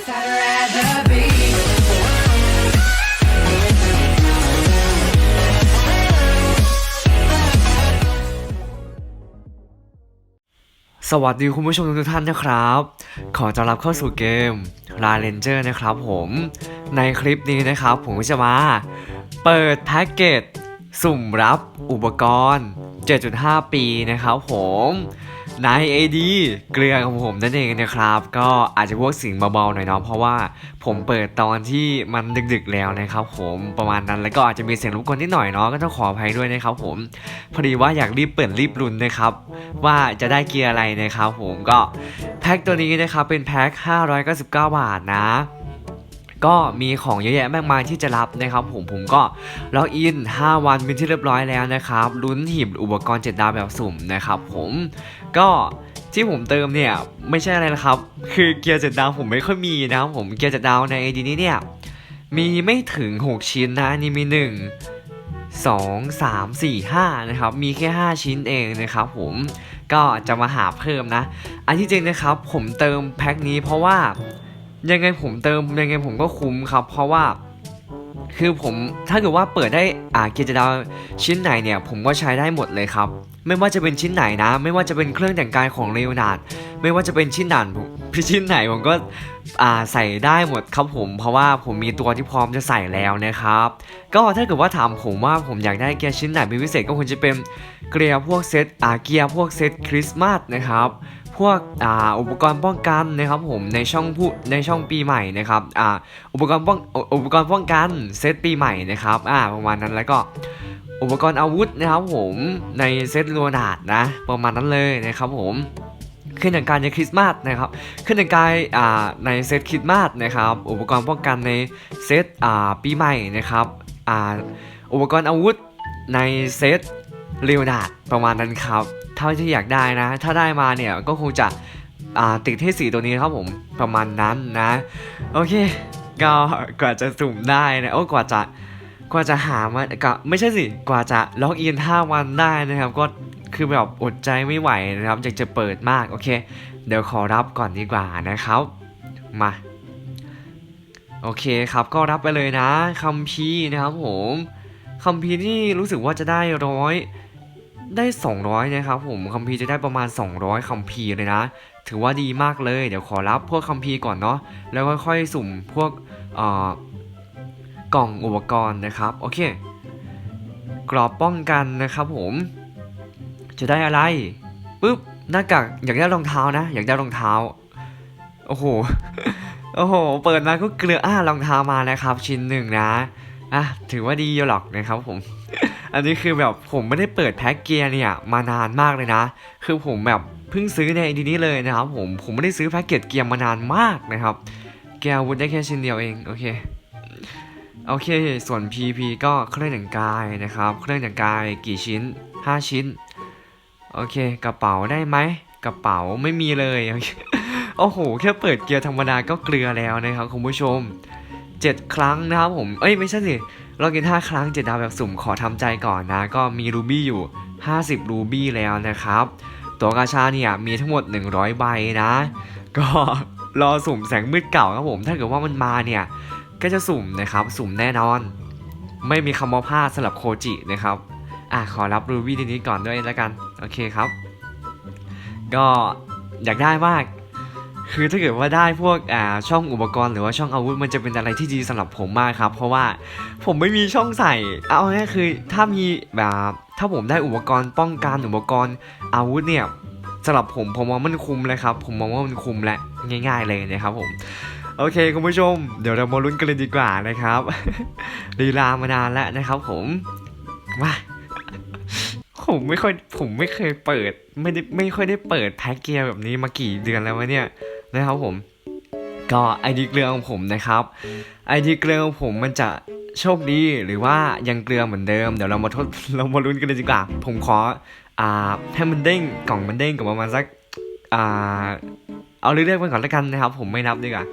สวัสดีคุณผู้ชมทุกท่านนะครับ ขอต้อนรับเข้าสู่เกม l a Ranger นะครับผม ในคลิปนี้นะครับ ผมก็จะมา เปิดแพ็กเกจสุ่มรับอุปกรณ์ 7.5 ปีนะครับผม น AD เกลือของผมนั่นเองนะครับ ก็อาจจะพวกสิ่งเบาๆหน่อยเนาะเพราะว่าผมเปิดตอนที่มันดึกๆแล้วนะครับผมประมาณนั้นแล้วก็อาจจะมีเสียงรบกวนนิดหน่อยเนาะก็ต้องขออภัยด้วยนะครับผมพอดีว่าอยากรีบเปิดรีบรุนนะครับว่าจะได้เกียร์อะไรนะครับผมก็แพ็คตัวนี้นะครับเป็นแพ็ค599 บาทนะ ก็มีของเยอะแยะมากมายที่จะรับนะครับ ผมผมก็ล็อกอิน 5 วันเป็นที่เรียบร้อยแล้วนะครับลุ้นหีบอุปกรณ์ 7 ดาวแบบสุ่มนะครับผมก็ที่ผมเติมเนี่ยไม่ใช่อะไรนะครับ คือเกียร์7ดดาวผมไม่ค่อยมีนะครับผมเกียร์7ดดาวใน AD นี้เนี่ยมีไม่ถึง 6 ชิ้นนะนี่มี 1 2 3 4 5นะครับมีแค่ 5 ชิ้นเองนะครับผมก็จะมาหาเพิ่มนะ อันที่จริงนะครับผมเติมแพ็คนี้เพราะว่า ยังไงผมเติมยังไงผมก็คุ้มครับ เพราะว่า คือผมถ้าเกิดว่าเปิดได้อ่าเกียร์จะดาวชิ้นไหนเนี่ย ผมก็ใช้ได้หมดเลยครับ ไม่ว่าจะเป็นชิ้นไหนนะ ไม่ว่าจะเป็นเครื่องแต่งกายของเรโอนาร์ดไม่ว่าจะเป็นชิ้นไหนผมชิ้นไหนผมก็อ่าใส่ได้หมดครับผม เพราะว่าผมมีตัวที่พร้อมจะใส่แล้วนะครับ ก็ถ้าเกิดว่าถามผมว่าผมอยากได้เกียร์ชิ้นไหนเป็นพิเศษก็คงจะเป็นเกียร์พวกเซตอ่าเกียร์พวกเซตคริสต์มาสนะครับ พวกอ่าอุปกรณ์ป้องกันนะครับผมในช่องผู้ในช่องปีใหม่นะครับอ่าอุปกรณ์ป้องอุปกรณ์ป้องกันเซตปีใหม่นะครับอ่าประมาณนั้นแล้วก็อุปกรณ์อาวุธนะครับผมในเซตโรนาดนะประมาณนั้นเลยนะครับผมเครื่องแต่งกายในคริสต์มาสนะครับเครื่องแต่งกายในเซตคริสต์มาสนะครับอุปกรณ์ป้องกันในเซตปีใหม่นะครับอ,อุปกรณ์อาวุธในเซตเรียวนาดประมาณนั้นครับ เท่าที่อยากได้นะ ถ้าได้มาเนี่ยก็คงจะติดที่สีตัวนี้ครับผมประมาณนั้นนะ โอเคก็กว่าจะสุ่มได้นะโอ้กว่าจะกว่าจะหามาก็ไม่ใช่สิกว่าจะล็อกอิน5วันได้นะครับ ก็คือแบบอดใจไม่ไหวนะครับอยากจะเปิดมากโอเค เดี๋ยวขอรับก่อนดีกว่านะครับ มาโอเคครับก็รับไปเลยนะคัมภีนะครับผมคัมภีนี่รู้สึกว่าจะได้ร้อย ได้ 200 นะครับผมคัมภีร์จะได้ประมาณ 200คัมภีร์เลยนะ ถือว่าดีมากเลย เดี๋ยวขอรับพวกคัมภีร์ก่อนเนาะ แล้วค่อยๆสุ่มพวกอ่อกล่องอุปกรณ์นะครับ โอเค กรอบป้องกันนะครับผม จะได้อะไรปุ๊บ หน้ากาก อยากได้รองเท้านะ อยากได้รองเท้า โอ้โห โอ้โห เปิดมาก็เกลือ อ่ารองเท้ามานะครับ ชิ้นหนึ่งนะ อะ ถือว่าดีอยู่หรอกนะครับผม อันนี้คือแบบผมไม่ได้เปิดแพ็กเกียร์เนี่ยมานานมากเลยนะ คือผมแบบเพิ่งซื้อในดีนี้เลยนะครับผม ผมไม่ได้ซื้อแพ็กเกจเกียร์มานานมากนะครับเกียร์วุธได้แค่ชิ้นเดียวเอง โอเค โอเค ส่วน PP ก็เครื่องแต่งกายนะครับ เครื่องแต่งกายกี่ชิ้น 5 ชิ้น โอเค กระเป๋าได้ไหม กระเป๋าไม่มีเลย โอเคโอ้โห แค่เปิดเกียร์ธรรมดาก็เกลือแล้วนะครับคุณผู้ชม 7 ครั้งนะครับผม เอ้ยไม่ใช่สิ เรากิน 5 ครั้ง7ดาวแบบสุ่มขอทำใจก่อนนะ ก็มีรูบี้อยู่ 50 รูบี้แล้วนะครับ ตัวกาชาเนี่ยมีทั้งหมด 100 ใบนะ ก็รอสุ่มแสงมืดเก่าครับผม ถ้าเกิดว่ามันมาเนี่ย ก็จะสุ่มนะครับ สุ่มแน่นอน ไม่มีคำว่าพลาดสำหรับโคจินะครับ อะขอรับรูบี้ทีนี้ก่อนด้วยแล้วกัน โอเคครับ ก็อยากได้มาก คือถ้าเกิดว่าได้พวกอ่าช่องอุปกรณ์หรือว่าช่องอาวุธมันจะเป็นอะไรที่ดีสำหรับผมมากครับ เพราะว่าผมไม่มีช่องใส่ เอาง่ายคือถ้ามีแบบถ้าผมได้อุปกรณ์ป้องกันอุปกรณ์อาวุธเนี่ยสำหรับผมผมมองมันคุ้มเลยครับ ผมมองว่ามันคุ้มและง่าย ๆ เลยนะครับผมโอเคคุณผู้ชม เดี๋ยวเรามาลุ้นกันเลยดีกว่านะครับลีลามานานแล้วนะครับ ผมมาผมไม่ค่อยผมไม่เคยเปิด ไม่ได้ไม่ค่อยได้เปิดแพ็กเกียร์แบบนี้มากี่เดือนแล้ววะเนี่ย นะครับผม ก็ไอดีเกลือของผมนะครับไอดีเกลือของผมมันจะโชคดีหรือว่ายังเกลือเหมือนเดิม เดี๋ยวเรามาทดเรามาลุ้นกันเลยดีกว่า ผมขออ่าให้มันเด้งกล่องมันเด้งกับประมาณสักอ่าเอาเรื่อยๆไปก่อนแล้วกันนะครับ ผมไม่นับดีกว่า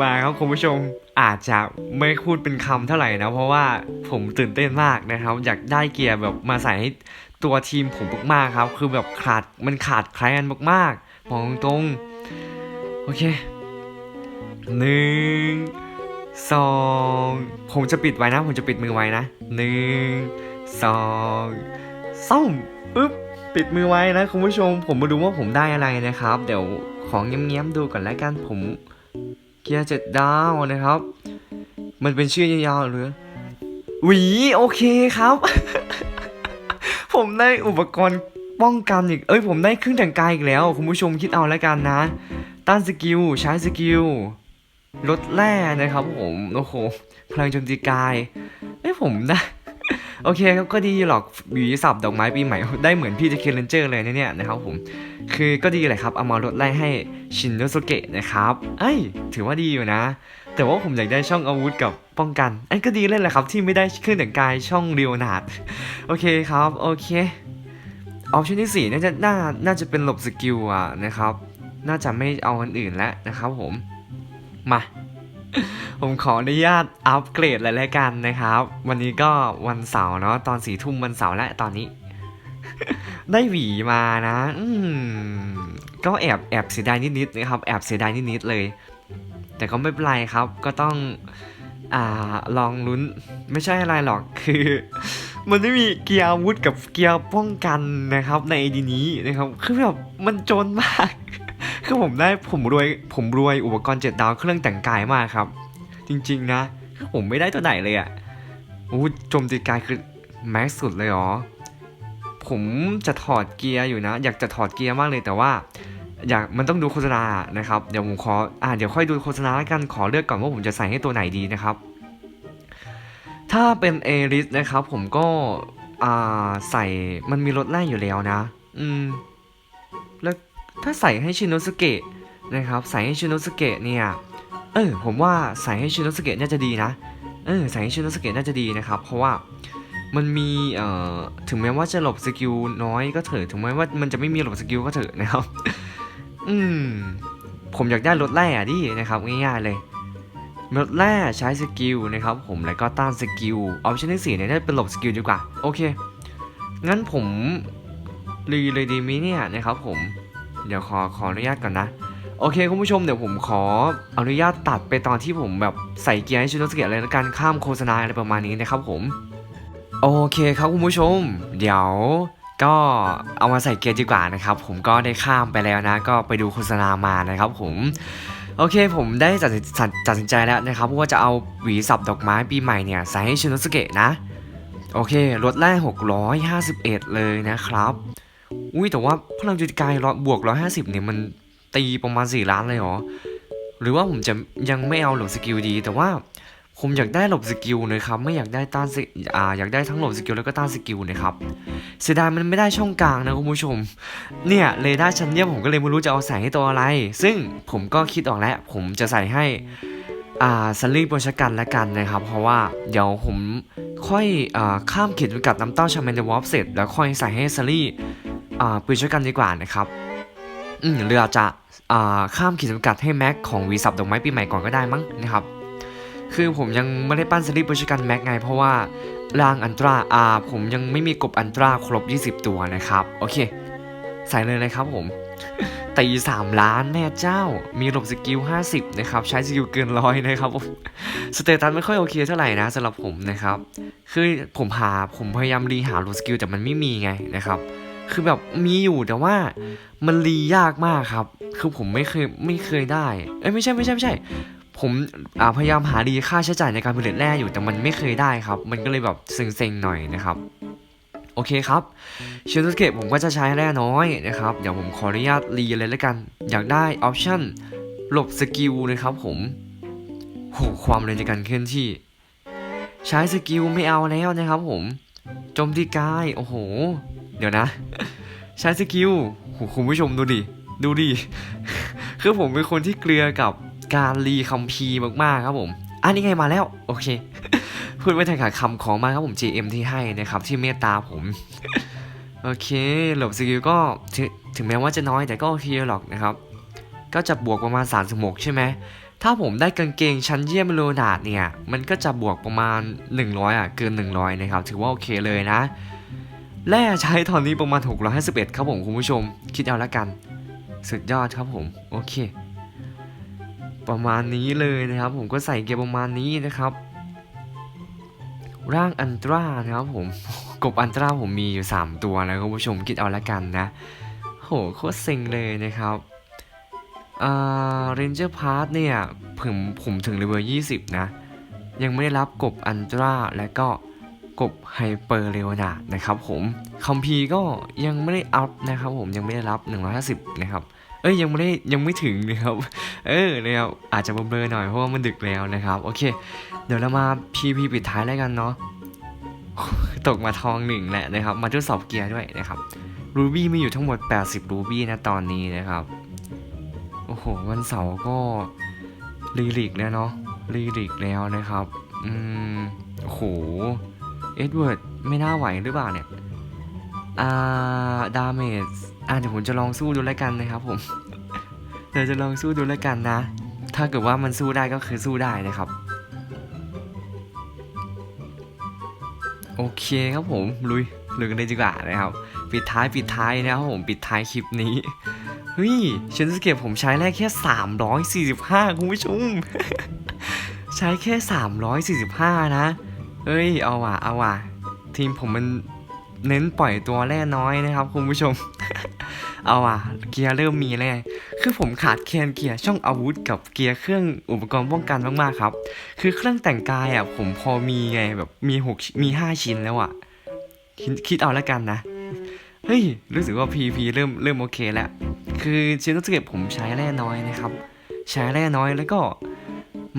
มาครับคุณผู้ชมอาจจะไม่พูดเป็นคำเท่าไหร่นะ เพราะว่าผมตื่นเต้นมากนะครับ อยากได้เกียร์แบบมาใส่ให้ตัวทีมผมมากๆครับ คือแบบขาดมันขาดใครกันมากๆ มองตรงโอเคหนึ่งสองผมจะปิดไว้นะ ผมจะปิดมือไว้นะหนึ่งสองสามปึ๊บปิดมือไว้นะคุณผู้ชม ผมมาดูว่าผมได้อะไรนะครับ เดี๋ยวของเงี้ยมๆดูก่อนแล้วกันผมเกียร์เจ็ดดาวนะครับ มันเป็นชื่อยาวๆหรือหวีโอเคครับ ผมได้อุปกรณ์ ป้องกันอีก เอ้ยผมได้เครื่องแต่งกายอีกแล้ว คุณผู้ชมคิดเอาแล้วกันนะ ต้านสกิล ใช้สกิล ลดแร่นะครับผม โอ้โห พลังโจมตีกาย เอ้ยผมได้ โอเคครับก็ดีหรอกหวีสับดอกไม้ปีใหม่ ได้เหมือนพี่จะเคเลนเจอร์เลยเนี่ยนะครับผม คือก็ดีเลยครับ เอามาลดไล่ให้ชินโนสุเกะนะครับ เอ้ย ถือว่าดีอยู่นะ แต่ว่าผมอยากได้ช่องอาวุธกับป้องกันไอ้ยก็ดีเลยแหละครับที่ไม่ได้เครื่องแต่งกายช่องเรียวนาดโอเคครับ โอเค ออปชั่นที่สี่น่าจะน่าน่าจะเป็นหลบสกิลอะนะครับ น่าจะไม่เอาอันอื่นแล้วนะครับผม มา ผมขออนุญาตอัปเกรดเลยแล้วกันนะครับ วันนี้ก็วันเสาร์เนาะตอนสี่ทุ่มวันเสาร์และตอนนี้ ได้หวีมานะ อืก็แอบแอบเสียดายนิดๆนะครับ แอบเสียดายนิดๆเลย แต่ก็ไม่เป็นไรครับ ก็ต้องอ่าลองลุ้นไม่ใช่อะไรหรอกคือ มันไม่มีเกียร์อาวุธกับเกียร์ป้องกันนะครับในไอดีนี้นะครับคือแบบมันจนมาก คือผมได้ผมรวยผมรวยอุปกรณ์เจ็ดดาวเครื่องแต่งกายมากครับ จริง ๆ นะคือผมไม่ได้ตัวไหนเลยอะ่ะโอ้โจมตีกายคือแม็กสุดเลยเหรอผมจะถอดเกียร์อยู่นะ อยากจะถอดเกียร์มากเลยแต่ว่า อยากมันต้องดูโฆษณานะครับ เดี๋ยวผมขออ่าเดี๋ยวค่อยดูโฆษณาแล้วกันขอเลือกก่อนว่าผมจะใส่ให้ตัวไหนดีนะครับ ถ้าเป็นเอริสนะครับผมก็อ่าใส่มันมีรถแร่อยู่แล้วนะ อืม แล้วถ้าใส่ให้ชินโนสเกะนะครับ ใส่ให้ชินโนสเกะเนี่ย เออผมว่าใส่ให้ชินโนสเกะน่าจะดีนะ เออใส่ให้ชินโนสเกะน่าจะดีนะครับ เพราะว่ามันมีเอ่อถึงแม้ว่าจะหลบสกิลน้อยก็เถอะถึงแม้ว่ามันจะไม่มีหลบสกิลก็เถอะนะครับ อืมผมอยากได้รถแร่อะดินะครับง่ายๆเลย รถแร่ใช้สกิลนะครับผมแล้วก็ต้านสกิลออปชั่นที่สี่เนี่ยน่าจะเป็นหลบสกิลดีกว่า โอเค งั้นผมรีเลยดีมิเนี่ยนะครับผม เดี๋ยวขอขออนุญาตก่อนนะ โอเคคุณผู้ชมเดี๋ยวผมขออนุญาตตัดไปตอนที่ผมแบบใส่เกียร์ให้ชินโนสเกะเลยแล้วกันข้ามโฆษณาอะไรประมาณนี้นะครับผม โอเคครับคุณผู้ชม เดี๋ยวก็เอามาใส่เกียร์ดีกว่านะครับ ผมก็ได้ข้ามไปแล้วนะ ก็ไปดูโฆษณามานะครับผม โอเคผมได้ตัดสินตัดสินใจแล้วนะครับว่าจะเอาหวีสับดอกไม้ปีใหม่เนี่ยใส่ให้ชินโนสเกะนะ โอเครถแรก 651 เลยนะครับ อุ้ยแต่ว่าพลังจิตกายร้อยบวก 150เนี่ยมันตีประมาณ 4 ล้านเลยเหรอ หรือว่าผมจะยังไม่เอาหลงสกิลดี แต่ว่า ผมอยากได้หลบสกิลนะครับไม่อยากได้ต้านสอ่าอยากได้ทั้งหลบสกิลแล้วก็ต้านสกิลนะครับเสียดายมันไม่ได้ช่องกลางนะคุณผู้ชม เนี่ยเรดาร์ชั้นเยี่ยมผมก็เลยไม่รู้จะเอาใส่ให้ตัวอะไร ซึ่งผมก็คิดออกแล้ว ผมจะใส่ให้อ่าซันลี่บนชกันละกันนะครับ เพราะว่าเดี๋ยวผมค่อยอ่าข้ามเขียนกับน้ำเต้าชาแมนเดวอฟเสร็จแล้วค่อยใส่ให้ซันลี่อ่าปืนชกันดีกว่านะครับอืมเรืออาจจะอ่าข้ามขีดจำกัดให้แม็กของวีสับดอกไม้ปีใหม่ก่อนก็ได้มั้งนะครับ คือผมยังไม่ได้ปั้นสลิปบริกันแม็กไง เพราะว่าร่างอันตราอาผมยังไม่มีกบอันตราครบ 20 ตัวนะครับ โอเค ใส่เลยนะครับผมตี3ล้านแม่เจ้า มีหลบสกิล 50 นะครับ ใช้สกิลเกินร้อยนะครับผมสเตตัสไม่ค่อยโอเคเท่าไหร่นะสำหรับผมนะครับ คือผมหาผมพยายามรีหาหลบสกิลแต่มันไม่มีไงนะครับ คือแบบมีอยู่แต่ว่ามันรียากมากครับ คือผมไม่เคยไม่เคยได้ เอ้ยไม่ใช่ไม่ใช่ไม่ใช่ ผมพยายามหารีค่าใช้จ่ายในการผลิตแร่อยู่แต่มันไม่เคยได้ครับ มันก็เลยแบบเซ็งๆหน่อยนะครับโอเคครับเชินสเกตผมก็จะใช้แร่น้อยนะครับ เดี๋ยวผมขออนุญาตรีเลยแล้วกัน อยากได้ออปชั่นหลบสกิลนะครับผมโหความเร็วในการเคลื่อนที่ ใช้สกิลไม่เอาแล้วนะครับผมโจมตีกายโอ้โห เดี๋ยวนะ ใช้สกิลโหคุณผู้ชมดูดิ ดูดิ คือผมเป็นคนที่เกลือกับ การรีคัมพีมากๆครับผมอันนี้ไงมาแล้ว โอเคพูดไม่ทันขาดคำของมาครับผม GM ที่ให้นะครับที่เมตตาผม โอเคหลบสกิลก็ถงถึงแม้ว่าจะน้อยแต่ก็โอเคหรอกนะครับ ก็จะบวกประมาณ36ใช่ไหมถ้าผมได้กางเกงชั้นเยี่ยมโลนาดเนี่ย มันก็จะบวกประมาณ 100 อะ เกิน 100 นะครับ ถือว่าโอเคเลยนะ แร่ใช้ตอนนี้ประมาณ 651 ครับผมคุณผู้ชม คิดเอาละกัน สุดยอดครับผม โอเค ประมาณนี้เลยนะครับ ผมก็ใส่เกียร์ประมาณนี้นะครับ ร่างอันตรานะครับผมกบอันตราผมมีอยู่ 3 ตัวแล้วคุณผู้ชมคิดเอาละกันนะ โหโคตรเซ็งเลยนะครับอ่าเรนเจอร์พาร์ทเนี่ยผมผมถึงเลเวล20 นะ ยังไม่ได้รับกบอันตราและก็กบไฮเปอร์เรโอนานะครับผมคัมพีร์ก็ยังไม่ได้อัพนะครับผมยังไม่ได้รับ 150 นะครับ เอ้ยยังไม่ได้ยังไม่ถึงนะครับ เออนะครับอาจจะเบลอหน่อยเพราะว่ามันดึกแล้วนะครับ โอเค เดี๋ยวเรามา PV ปิดท้ายแล้วกันเนาะตกมาทองหนึ่งแหละนะครับ มาทดสอบเกียร์ด้วยนะครับรูบี้มีอยู่ทั้งหมด 80รูบี้นะตอนนี้นะครับ โอ้โห วันเสาร์ก็ลีลิกแล้วเนาะลีลิกแล้วนะครับ อืมโอ้โห เอ็ดเวิร์ดไม่น่าไหวหรือเปล่าเนี่ย อ่าดาเมจอ่าเดี๋ยวผมจะลองสู้ดูแล้วกันนะครับผมเดี๋ยวจะลองสู้ดูแล้วกันนะ ถ้าเกิดว่ามันสู้ได้ก็คือสู้ได้นะครับ โอเคครับผมลุยลุยกันเลยดีกว่านะครับ ปิดท้ายปิดท้ายนะครับผมปิดท้ายคลิปนี้เฮ้ยเชนสเก็ตผมใช้แรกแค่ 345 คุณผู้ชม ใช้แค่ 345 นะ เฮ้ย เอาว่ะ เอาว่ะ ทีมผมมัน เน้นปล่อยตัวแร่น้อยนะครับคุณผู้ชม เอาว่ะ เกียร์เริ่มมีแล้วคือผมขาดแคลนเกียร์ช่องอาวุธกับเกียร์เครื่องอุปกรณ์ป้องกันมากๆครับ คือเครื่องแต่งกายอะผมพอมีไงแบบมีหกมีห้าชิ้นแล้วอะ คิดคิดเอาแล้วกันนะ เฮ้ย รู้สึกว่า PP เริ่มเริ่มโอเคแล้ว คือชิ้นต้นเก็บผมใช้แร่น้อยนะครับ ใช้แร่น้อยแล้วก็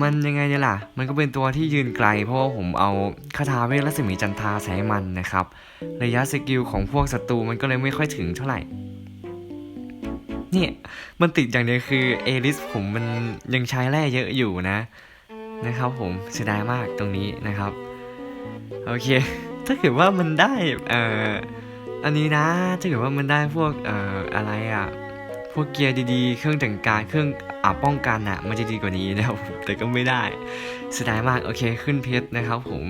มันยังไงเนี่ยล่ะ มันก็เป็นตัวที่ยืนไกล เพราะว่าผมเอาคาถาเวทรัศมีจันทาใส่มันนะครับ ระยะสกิลของพวกศัตรูมันก็เลยไม่ค่อยถึงเท่าไหร่ เนี่ย มันติดอย่างเดียวคือเอลิสผมมันยังใช้แร่เยอะอยู่นะ นะครับผมเสียดายมากตรงนี้นะครับ โอเค ถ้าเกิดว่ามันได้เอ่ออันนี้นะ ถ้าเกิดว่ามันได้พวกเอ่ออะไรอะ พวกเกียร์ดีๆ เครื่องแต่งกาย เครื่องอ่าป้องกันอะมันจะดีกว่านี้นะครับแต่ก็ไม่ได้เสียดายมากโอเคขึ้นเพชรนะครับผม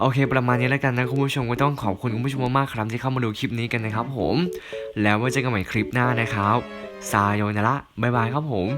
โอเค ประมาณนี้แล้วกันนะคุณผู้ชมก็ต้องขอบคุณคุณผู้ชมมากๆครับที่เข้ามาดูคลิปนี้กันนะครับผม แล้วไว้เจอกันใหม่คลิปหน้านะครับซายโยนาระบ๊ายบายครับผม